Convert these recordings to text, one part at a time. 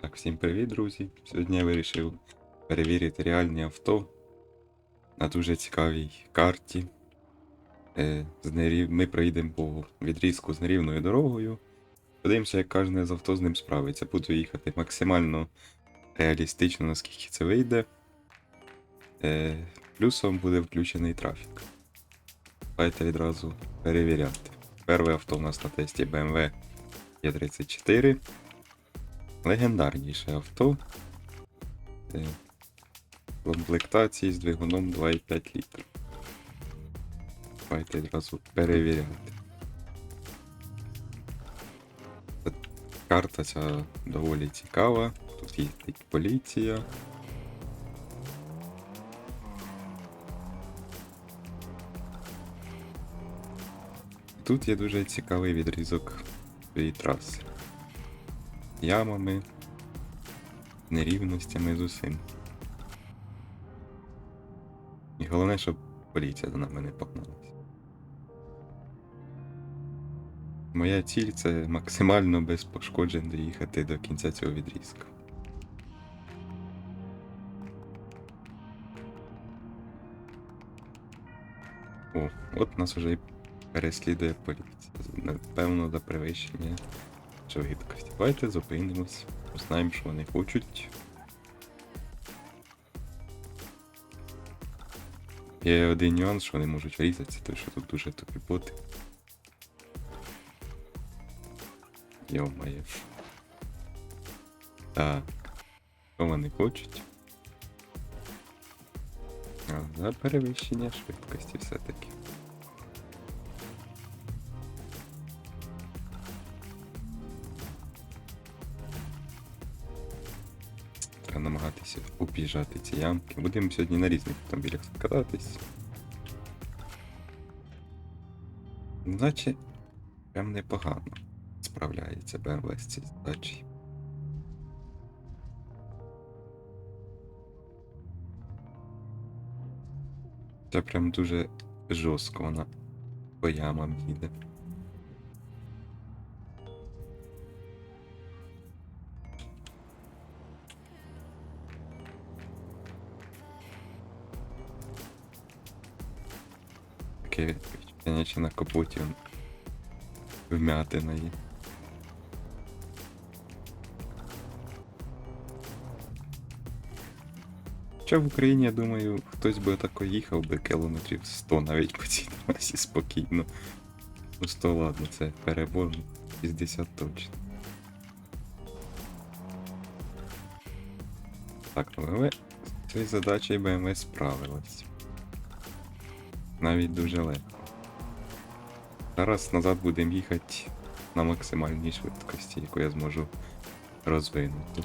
Так, всім привіт, друзі. Сьогодні я вирішив перевірити реальні авто на дуже цікавій карті. Е. Ми проїдемо по відрізку з нерівною дорогою. Подивимося, як кожне з авто з ним справиться. Буду їхати максимально реалістично, наскільки це вийде. Е, плюсом буде включений трафік. Давайте відразу перевіряти. Перше авто у нас на тесті BMW E34. Легендарніше авто. Комплектації з двигуном 2,5 літрів. Давайте одразу перевіряти. Карта ця доволі цікава. Тут їздить поліція. Тут є дуже цікавий відрізок цієї траси ямами, нерівностями з усім. І головне, щоб поліція за нами не погналася. Моя ціль це максимально без пошкоджень доїхати до кінця цього відрізка. О, от нас вже і переслідує поліція. Напевно, за перевищення швидкості. Давайте зупинимось, узнаємо, що вони хочуть. Є один нюанс, що вони можуть різатися, тому що тут дуже тупі боти. Йо-моє. Так. Що вони хочуть? А, за перевищення швидкості все-таки. Намагатися об'їжджати ці ямки. Будемо сьогодні на різних автомобілях кататись. Наче прям непогано справляється BMW з цією задачею. Це прям дуже жорстко вона по ямам їде. Таке відчуття, наче на капоті вмятина є. Хоча в Україні, я думаю, хтось би тако їхав би кілометрів 100 навіть по цій трасі спокійно. Ну 100 ладно, це перебор 60 точно. Так, ну BMW з цією задачею BMW справилась. Навіть дуже легко. Зараз назад будемо їхати на максимальній швидкості, яку я зможу розвинути.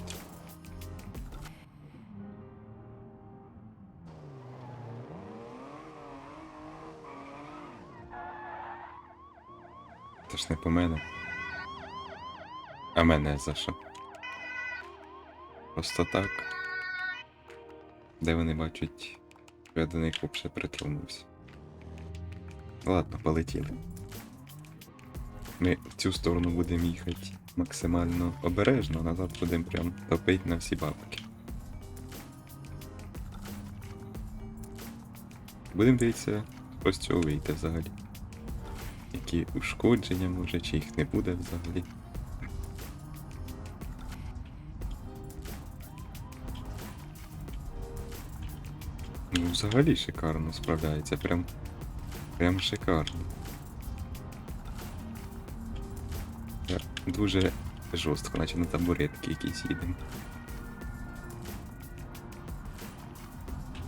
Це ж не по мене. А мене за що? Просто так. Де вони бачать, що я до них взагалі притронувся. Ладно, полетіли. Ми в цю сторону будемо їхати максимально обережно, назад будемо прям топити на всі бабки. Будемо дивитися, з цього вийде взагалі. Які ушкодження може, чи їх не буде взагалі. Ну, взагалі шикарно справляється, прям. Прям шикарно. Я дуже жорстко, наче на табуретки якісь їдемо.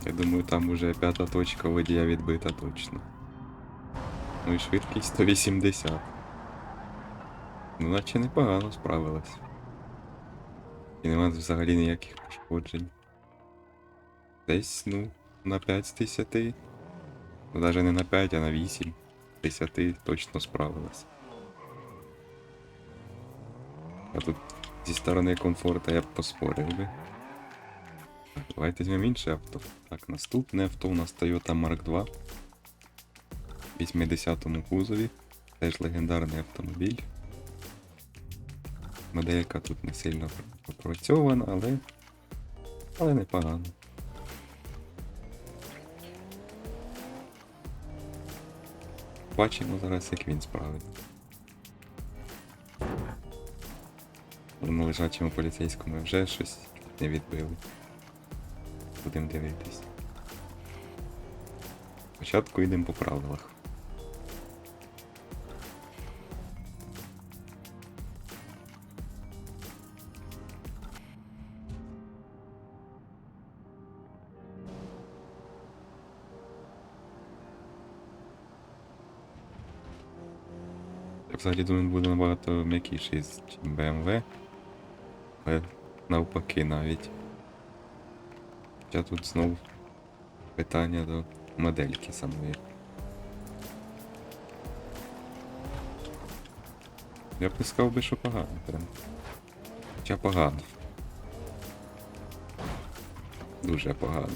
Я думаю, там уже п'ята точка водія відбита точно. Ну і швидкість 180. Ну, наче непогано справилась. І нема взагалі ніяких пошкоджень. Десь, ну, на 5 з 10. Даже не на 5, а на 8. 10 точно справилась. А тут зі сторони комфорту я б поспорив би. Давайте візьмемо інше авто. Так, наступне авто у нас Toyota Mark 2. В 80-му кузові. Теж легендарний автомобіль. Моделька тут не сильно Опрацьовано, але. Але непогано. Бачимо зараз, як він справиться. На лежачому поліцейському вже щось не відбили. Будемо дивитись. Спочатку йдемо по правилах. Взагалі думаю, буде набагато м'якіший, ніж BMW. Але навпаки навіть. Хоча тут знову питання до модельки самої. Я б не сказав би, що погано прям. Хоча погано. Дуже погано.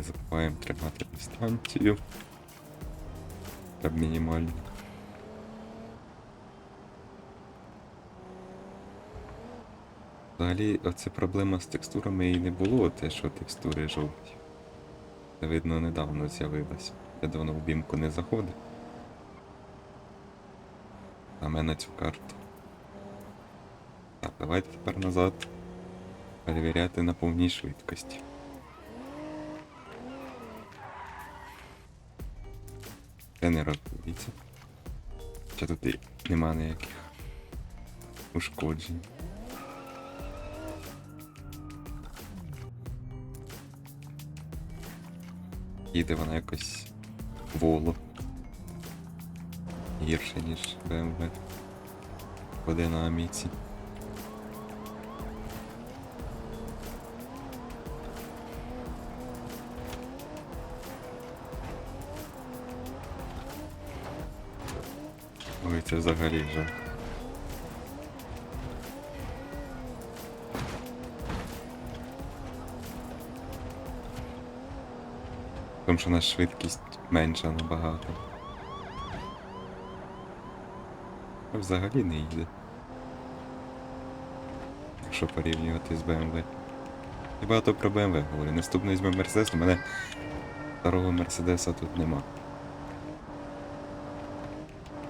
Не забуваємо тримати дистанцію. Та мінімально. Взагалі, оце проблема з текстурами і не було, те, що текстури жовті. Це видно недавно з'явилось. Я давно в бімку не заходив. На цю карту. Так, давайте тепер назад перевіряти на повній швидкості. Не рахується. Хоча тут і нема ніяких ушкоджень. Їде вона якось воло. Гірше, ніж BMW по динаміці. Це взагалі жах. Тому що нас швидкість менша набагато. Взагалі не їде. Якщо порівнювати з BMW. Я багато про BMW говорю. Наступний візьме Mercedes, у мене старого Мерседеса тут нема.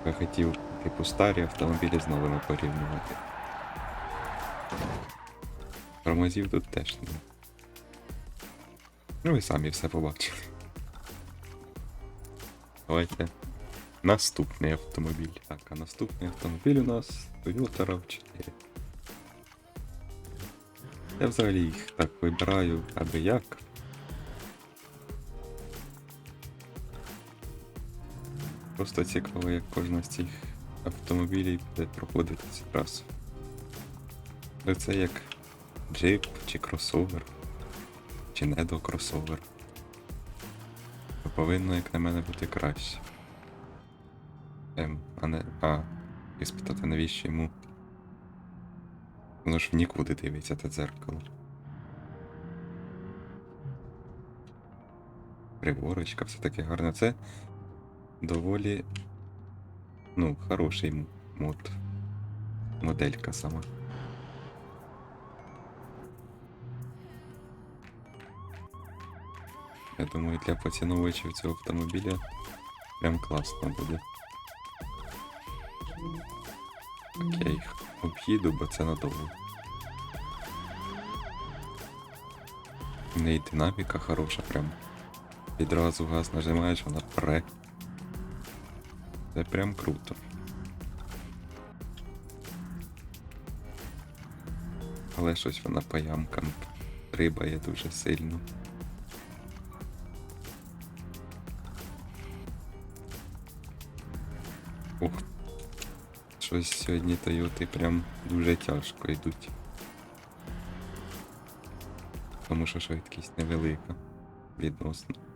Я хотів, типу, старі автомобілі з новими порівнювати. Тормозів тут теж нема. Ну ви самі все побачили. Давайте. Наступний автомобіль. Так, а наступний автомобіль у нас Toyota RAV4. Я взагалі їх так вибираю аби як. Просто цікаво, як кожна з цих автомобілів буде проходити цю трасу. Але це як джип чи кросовер, чи недокросовер. То повинно, як на мене, бути краще. Ем, а не. А, і спитати, навіщо йому. Воно ж в нікуди дивиться те дзеркало. Приворочка, все таке гарне. Це доволі. Ну, хороший м- мод. Моделька сама. Я думаю, для поціновувачів цього автомобіля прям класно буде. Окей, об'їду, бо це надовго. В неї динаміка хороша прям. Відразу газ нажимаєш, вона пре. Це прям круто. Але щось вона по ямкам рибає дуже сильно. Ух. Щось сьогодні Тойоти прям дуже тяжко йдуть. Тому що швидкість невелика відносно.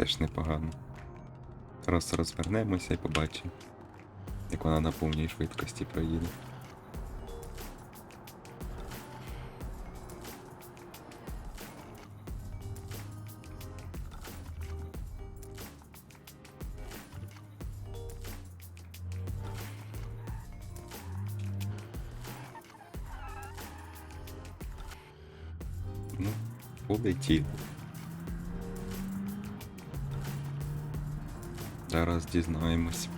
Теж непогано. Зараз розвернемося і побачимо, як вона на повній швидкості проїде. Ну, полетів. Зараз дізнаємось.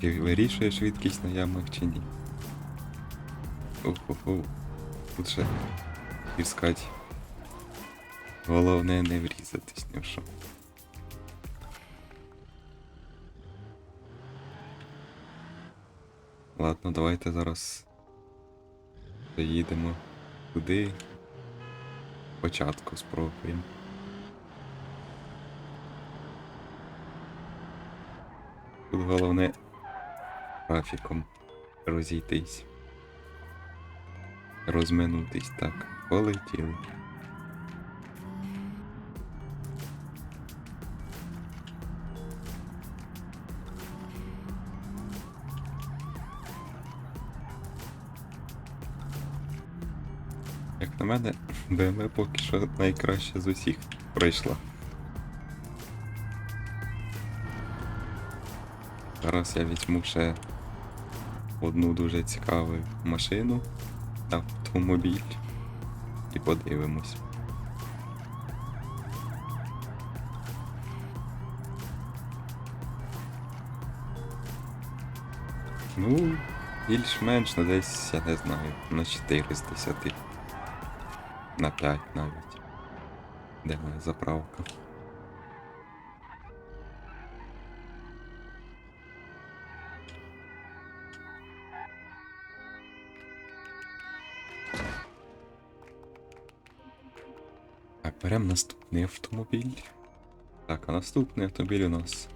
Чи вирішує швидкість на ямах чи ні. Охо-хо. Тут ще іскать. Головне не врізатись ні в що. Ладно, давайте зараз доїдемо туди. Початку спробуємо. Тут головне графіком розійтись. Розминутись так. Полетіли. Як на мене, BMW поки що найкраще з усіх пройшла. Зараз я візьму ще одну дуже цікаву машину, автомобіль і подивимось. Ну, більш-менш, ну десь, я не знаю, на 4 з 10. На 5 навіть. Де моя заправка? Беремо наступний автомобіль. Так, а наступний автомобіль у нас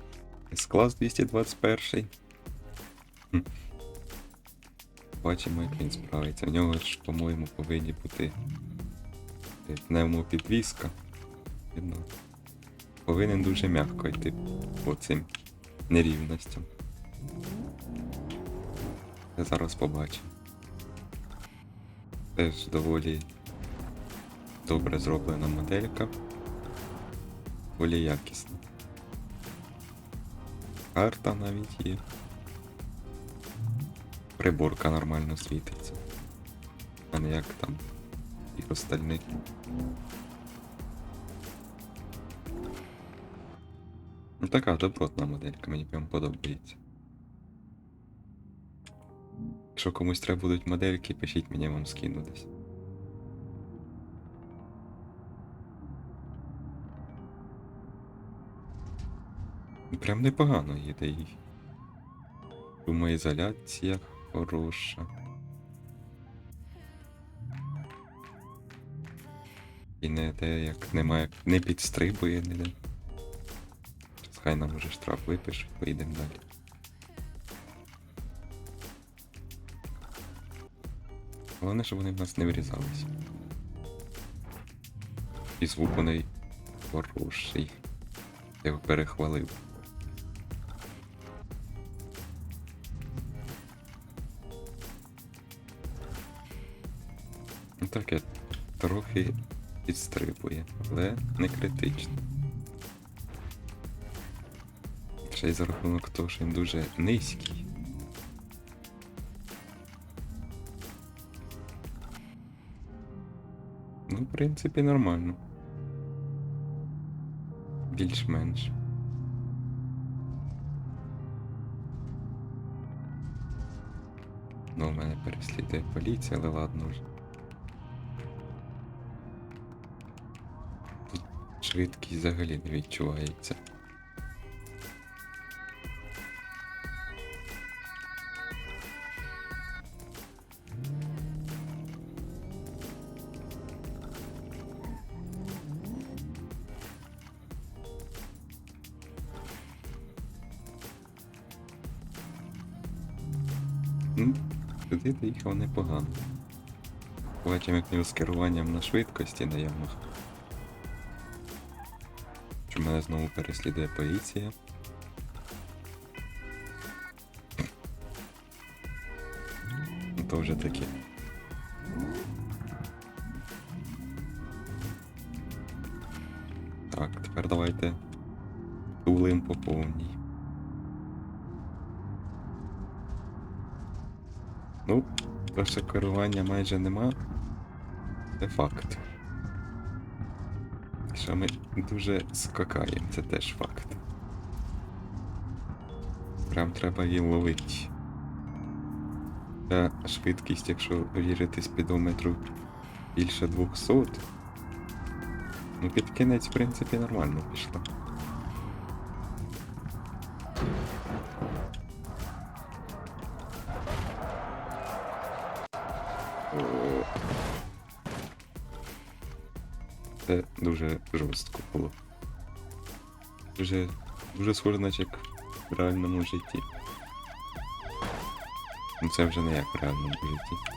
С-клас 221. Хм. Бачимо, як він справиться. В нього ж, по-моєму, повинні бути пневмопідвізка. Видно. Повинен дуже м'яко йти по цим нерівностям. Це зараз побачимо. Теж доволі добре зроблена моделька. Доволі якісна. Карта навіть є. Приборка нормально світиться. А не як там і остальних. Ну така добротна моделька, мені прям подобається. Якщо комусь треба будуть модельки, пишіть мені я вам скину десь. Прям непогано їде і. Шумоізоляція хороша. І не те, як немає, не підстрибує ніде. Щас Хай нам уже штраф випишуть, поїдемо далі. Головне, щоб вони в нас не врізалися. І звук у неї хороший. Я його перехвалив. Так я трохи підстрибує, але не критично. Ще й за рахунок того, що він дуже низький. Ну, в принципі, нормально. Більш-менш. Ну, у мене переслідує поліція, але ладно вже. Швидкість взагалі не відчувається. Ну, доїхав непогано. Бачимо, як з керуванням на швидкості на що мене знову переслідує поліція. Ну, То вже таке. Так, тепер давайте тулим по повній. Ну, то керування майже нема. Це факт. Що ми дуже скакаємо, це теж факт. Прям треба її ловити. Та швидкість, якщо вірити спідометру більше 200. Ну, під кінець, в принципі, нормально пішло. Це дуже жорстко було. Дуже, дуже схоже, наче як в реальному житті. Ну це вже не як в реальному житті.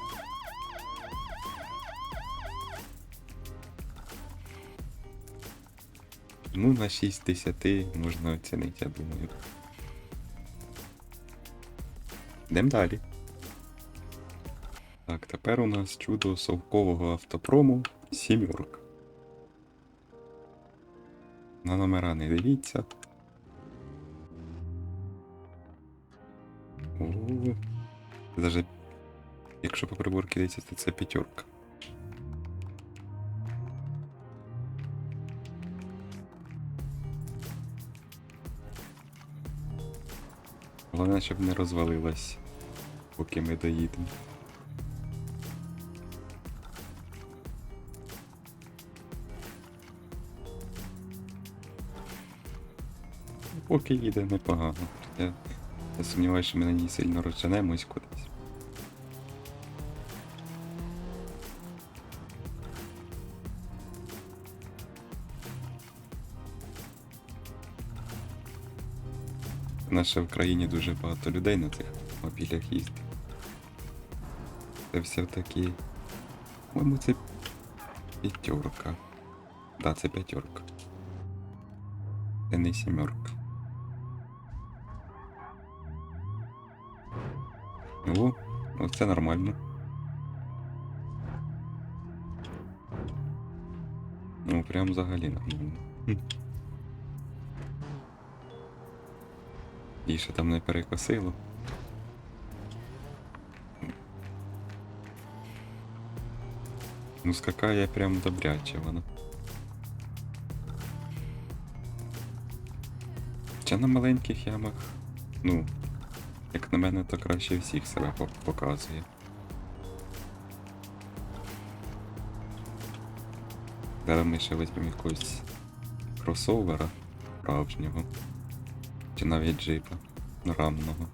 Ну, на 6 10 можна оцінити, я думаю. Йдемо далі. Так, тепер у нас чудо совкового автопрому сімерка. На номера не дивіться. О, даже якщо по приборці дивитися, то це п'ятерка. Головне, щоб не розвалилась, поки ми доїдемо. Поки їде непогано. Я, я сумніваюся, що ми на ній сильно розчинемось кудись. Ще в країні дуже багато людей на цих мобілях їздить. Це все таки. По-моєму, це п'ятерка. Да, це п'ятерка. Це не сімерка. О, ну це нормально. Ну, прям взагалі нормально. І ще там не перекосило. Ну, скакає прям добряче вона. Хоча на маленьких ямах, ну, як на мене, то краще всіх себе показує. Зараз ми ще візьмемо якогось кросовера справжнього. Чи навіть джипа рамного.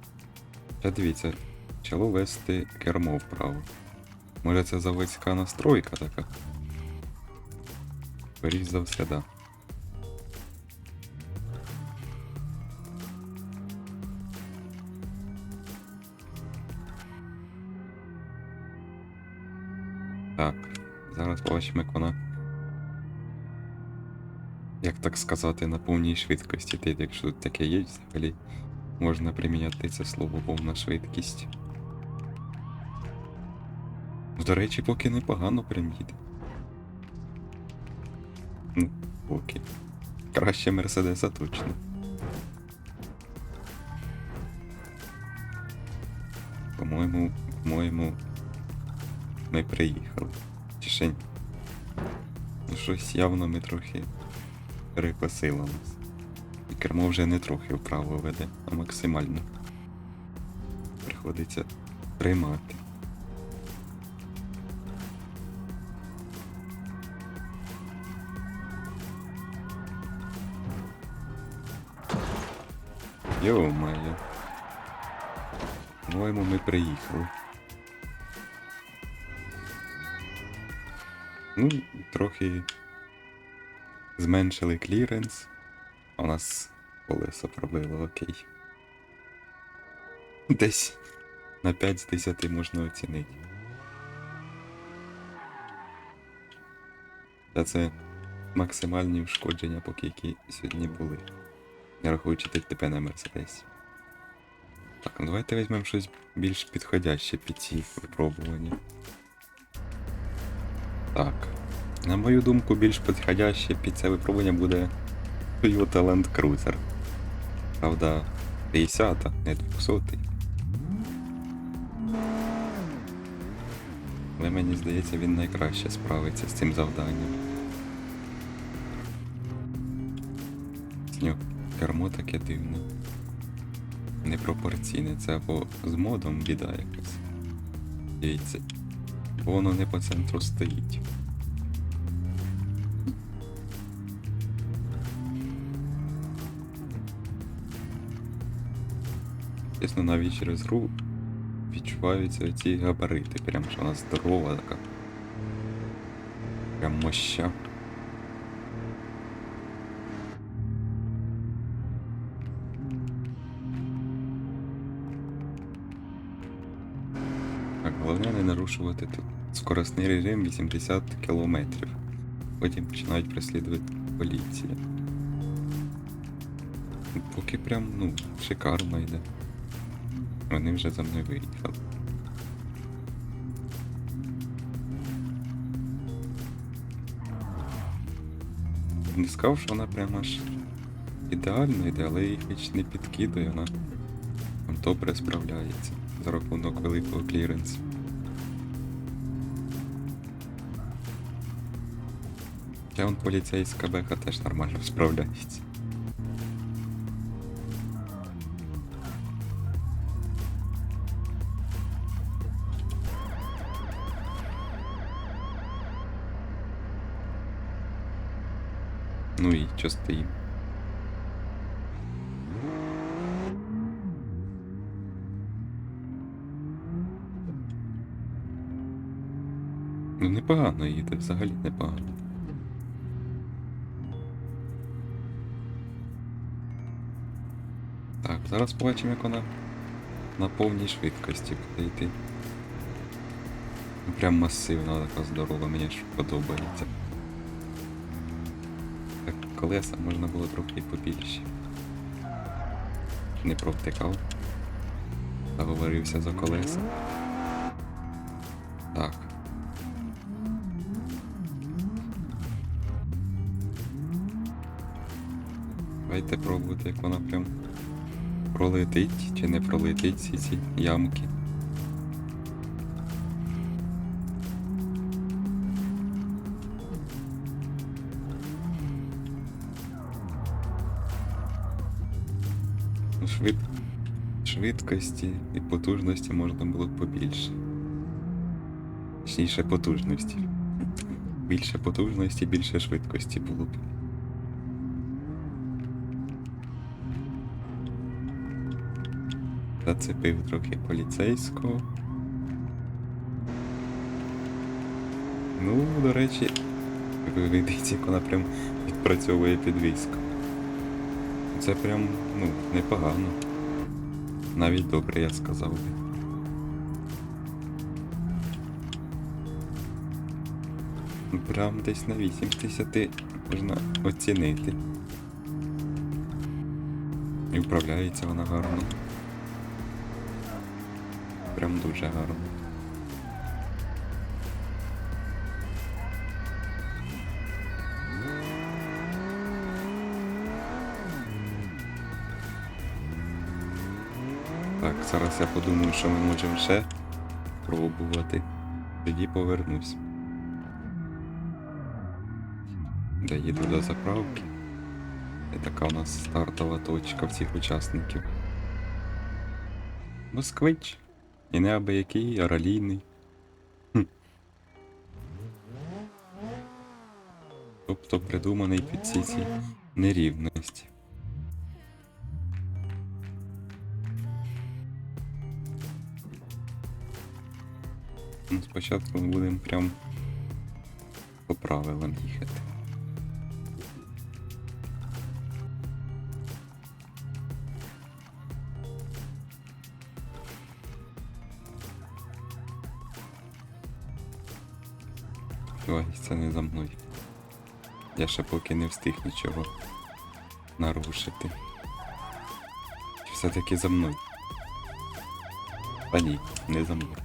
Та дивіться, почало вести кермо вправо. Може це заводська настройка така? Скоріш за все, да. Так, зараз побачимо, як вона. Як так сказати, на повній швидкості. Ти, якщо тут таке є, взагалі можна приміняти це слово повна швидкість. До речі, поки непогано прям їде. Ну, поки. Краще Мерседеса точно. По-моєму, по-моєму, ми приїхали. Чи? Ну щось явно ми трохи перекосило нас. І кермо вже не трохи вправо веде, а максимально. Приходиться приймати. Йо-моє. По-моєму, ми приїхали. Ну, трохи зменшили кліренс. У нас колесо пробило, окей. Десь на 5 з 10 можна оцінити. Та це максимальні ушкодження, поки які сьогодні були. Не рахуючи ТТП на Мерседесі. Так, ну давайте візьмемо щось більш підходяще під ці випробування. Так. На мою думку, більш підходяще під це випробування буде Toyota Land Cruiser. Правда, 50, та не 200. Але мені здається, він найкраще справиться з цим завданням. Нього кермо таке дивне. Непропорційне, це або з модом біда якась. Дивіться. Воно не по центру стоїть. Чесно, навіть через гру відчуваються ці габарити. Прям що вона здорова така. Прям моща. Так, головне не нарушувати тут скоростний режим 80 км. Потім починають переслідувати поліція. Поки прям, ну, шикарно йде. Вони вже за мною виїхали. Не сказав, що вона прям аж ідеально йде, але їх хоч не підкидує, вона добре справляється за рахунок великого кліренсу. Та вон поліцейська бека теж нормально справляється. Ну і що стоїм? Ну непогано їде, взагалі непогано. Так, зараз побачимо, як вона на повній швидкості буде йти. Ну, Прям масивна така здорова, мені ж подобається. Так, колеса можна було трохи побільше. Не провтикав. Заговорився за колеса. Так. Давайте пробувати, як вона прям пролетить чи не пролетить всі ці ямки. Ну, Швид... Швидкості і потужності можна було б побільше. Точніше потужності. Більше потужності, більше швидкості було б. Зацепив трохи поліцейського. Ну, до речі, ви видите, як вона прям відпрацьовує підвіску. Це прям, ну, непогано. Навіть добре, я сказав би. Ну, Прям десь на 8 з 10 можна оцінити. І вправляється вона гарно. Прям дуже гарно. Так, зараз я подумаю, що ми можемо ще пробувати. Тоді повернусь. Доїду до заправки. Це така у нас стартова точка всіх учасників. Москвич. І не абиякий, а ралійний. Тобто придуманий під ці ці нерівності. Ну, спочатку ми будемо прям по правилам їхати. Ой, це не за мною. Я ще поки не встиг нічого нарушити. Чи все-таки за мною? Та ні, не за мною.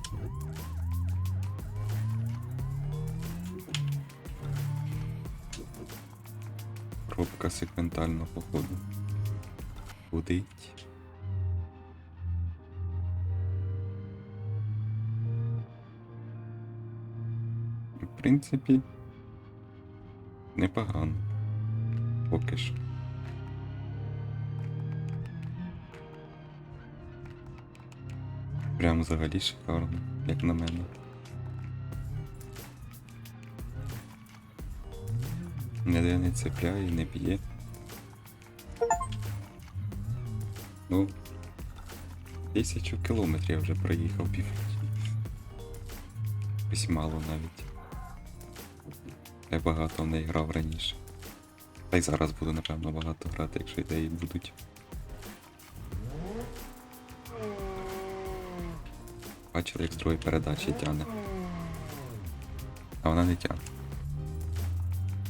Пробка секвентально походу. Будить. В принципі, непогано. Поки що. Прям взагалі шикарно, як на мене. Ніде не цепляє, не б'є. Ну, тисячу кілометрів я вже проїхав пів. Ось мало навіть. Я багато в неї грав раніше. Та й зараз буду, напевно, багато грати, якщо ідеї будуть. Бачили, як з другої передачі тяне. А вона не тяне.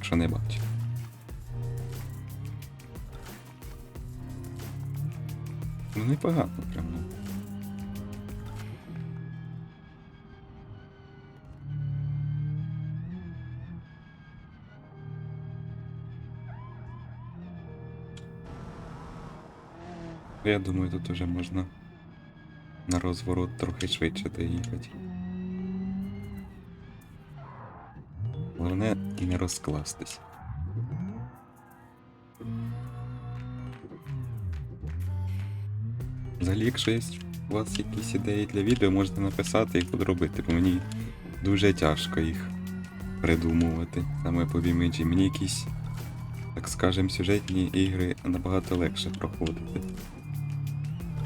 Що не бачу. Ну непогано прям. Я думаю, тут уже можна на розворот трохи швидше доїхати. Головне не розкластись. Взагалі, якщо є у вас якісь ідеї для відео, можете написати їх подробити, бо мені дуже тяжко їх придумувати саме по іміджі. Мені якісь, так скажем, сюжетні ігри набагато легше проходити.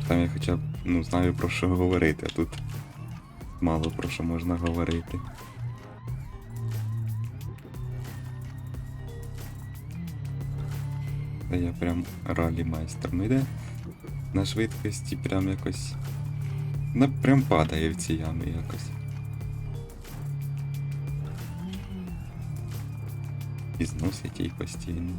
Там я хоча б ну, знаю про що говорити, а тут мало про що можна говорити. Та я прям ралі майстер. Ну йде на швидкості прям якось. Ну, прям падає в ці ями якось. І зносить їх постійно.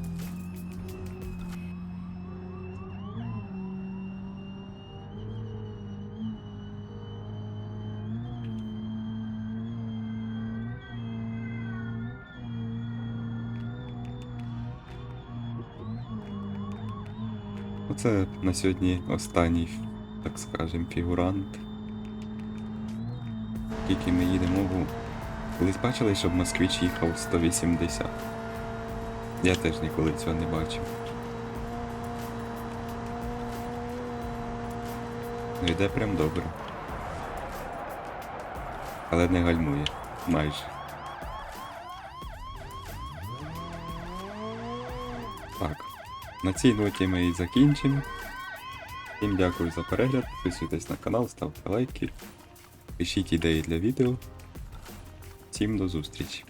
Оце на сьогодні останній, так скажем, фігурант. Тільки ми їдемо в. Колись бачили, щоб москвич їхав 180. Я теж ніколи цього не бачив. Ну йде прям добре. Але не гальмує. Майже. На цій ноті ми і закінчимо. Всім дякую за перегляд, підписуйтесь на канал, ставте лайки, пишіть ідеї для відео. Всім до зустрічі!